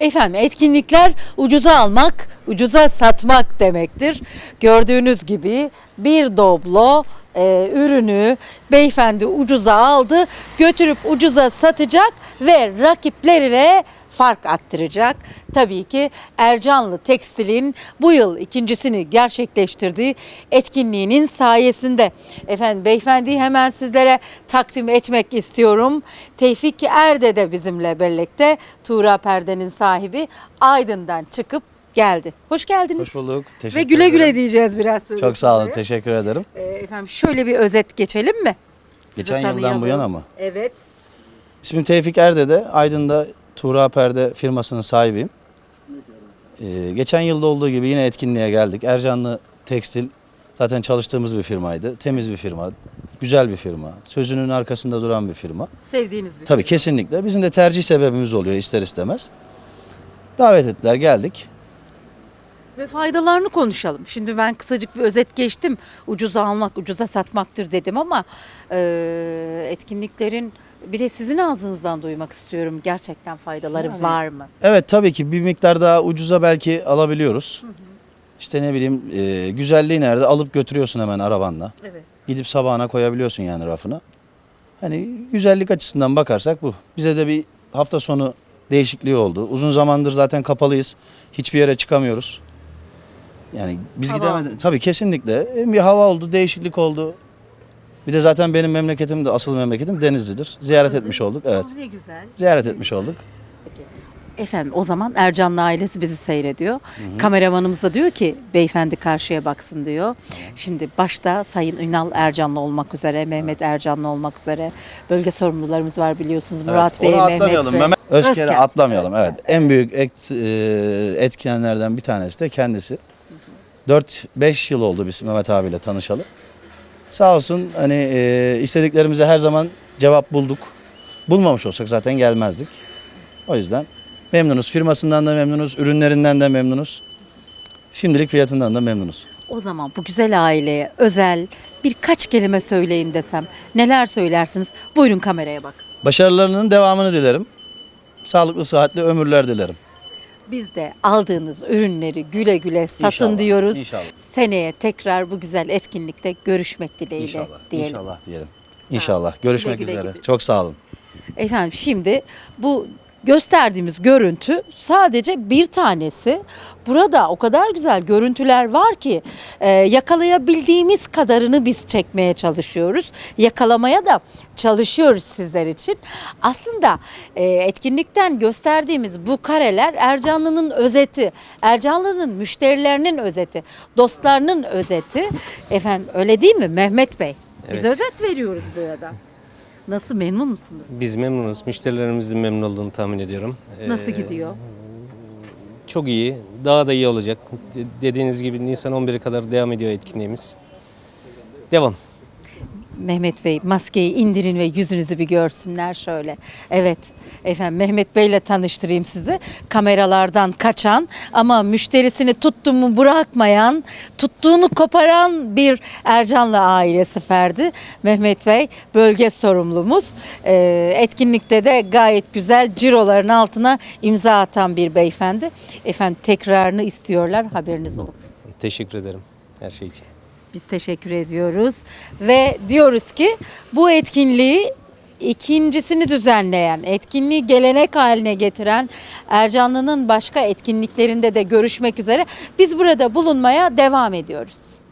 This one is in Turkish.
Efendim etkinlikler ucuza almak, ucuza satmak demektir. Gördüğünüz gibi bir doblo e, ürünü beyefendi ucuza aldı, götürüp ucuza satacak ve rakiplerine fark attıracak. Tabii ki Ercanlı Tekstil'in bu yıl ikincisini gerçekleştirdiği etkinliğinin sayesinde. Efendim beyefendiyi hemen sizlere takdim etmek istiyorum. Tevfik Erde de bizimle birlikte Tuğra Perde'nin sahibi Aydın'dan çıkıp geldi. Hoş geldiniz. Hoş bulduk. Teşekkür Ve güle güle ederim. diyeceğiz biraz sonra. Çok sağ olun. Teşekkür ederim. Ee, efendim şöyle bir özet geçelim mi? Sizi Geçen yıldan bu yana mı? Evet. İsmim Tevfik Erdede. Aydın'da Tuğra Perde firmasının sahibiyim. Ee, geçen yılda olduğu gibi yine etkinliğe geldik. Ercanlı Tekstil zaten çalıştığımız bir firmaydı. Temiz bir firma, güzel bir firma, sözünün arkasında duran bir firma. Sevdiğiniz bir Tabii kesinlikle. Bizim de tercih sebebimiz oluyor ister istemez. Davet ettiler, geldik. Ve faydalarını konuşalım. Şimdi ben kısacık bir özet geçtim. Ucuza almak, ucuza satmaktır dedim ama e, etkinliklerin bir de sizin ağzınızdan duymak istiyorum. Gerçekten faydaları Yani- var mı? Evet tabii ki bir miktar daha ucuza belki alabiliyoruz. İşte ne bileyim e, güzelliği nerede alıp götürüyorsun hemen arabanla. Evet. Gidip sabahına koyabiliyorsun yani rafına. Hani güzellik açısından bakarsak bu. Bize de bir hafta sonu değişikliği oldu. Uzun zamandır zaten kapalıyız. Hiçbir yere çıkamıyoruz. Yani biz Hava gidemedik. Tabii kesinlikle. Bir hava oldu, değişiklik oldu. Bir de zaten benim memleketim de asıl memleketim Denizli'dir. Ziyaret etmiş olduk. Evet. Ah, ne güzel. Ziyaret etmiş olduk. Efendim o zaman Ercan'la ailesi bizi seyrediyor. Kameramanımız da diyor ki beyefendi karşıya baksın diyor. Şimdi başta Sayın Ünal Ercanlı olmak üzere, Mehmet Ercanlı olmak üzere bölge sorumlularımız var biliyorsunuz. Murat Evet, Bey, onu Mehmet. Bey. Mehmet Özker'i Özker. atlamayalım. Evet. En büyük et, e, etkenlerden bir tanesi de kendisi. 4-5 yıl oldu biz Mehmet abiyle tanışalı. Sağ olsun hani e, istediklerimize her zaman cevap bulduk. Bulmamış olsak zaten gelmezdik. O yüzden memnunuz. Firmasından da memnunuz, ürünlerinden de memnunuz. Şimdilik fiyatından da memnunuz. O zaman bu güzel aileye özel birkaç kelime söyleyin desem neler söylersiniz? Buyurun kameraya bak. Başarılarının devamını dilerim. Sağlıklı, sıhhatli ömürler dilerim. Biz de aldığınız ürünleri güle güle satın İnşallah, diyoruz. inşallah. Seneye tekrar bu güzel etkinlikte görüşmek dileğiyle İnşallah, diyelim. inşallah diyelim. İnşallah. Görüşmek Güle güle üzere. gidin. Çok sağ olun. Efendim şimdi bu gösterdiğimiz görüntü sadece bir tanesi. Burada o kadar güzel görüntüler var ki e, yakalayabildiğimiz kadarını biz çekmeye çalışıyoruz. Yakalamaya da çalışıyoruz sizler için. Aslında e, etkinlikten gösterdiğimiz bu kareler Ercanlı'nın özeti, Ercanlı'nın müşterilerinin özeti, dostlarının özeti. Efendim öyle değil mi Mehmet Bey? Biz Evet. özet veriyoruz burada. Nasıl memnun musunuz? Biz memnunuz. Müşterilerimizin memnun olduğunu tahmin ediyorum. Nasıl Ee, gidiyor? Çok iyi. Daha da iyi olacak. De- Dediğiniz gibi Nisan 11'e kadar devam ediyor etkinliğimiz. Devam. Mehmet Bey maskeyi indirin ve yüzünüzü bir görsünler şöyle. Evet efendim Mehmet Bey ile tanıştırayım sizi. Kameralardan kaçan ama müşterisini tuttu mu bırakmayan, tuttuğunu koparan bir Ercanlı ailesi Ferdi. Mehmet Bey bölge sorumlumuz. Ee, etkinlikte de gayet güzel ciroların altına imza atan bir beyefendi. Efendim tekrarını istiyorlar haberiniz olsun. Teşekkür ederim her şey için. Biz teşekkür ediyoruz ve diyoruz ki bu etkinliği ikincisini düzenleyen, etkinliği gelenek haline getiren Ercanlı'nın başka etkinliklerinde de görüşmek üzere biz burada bulunmaya devam ediyoruz.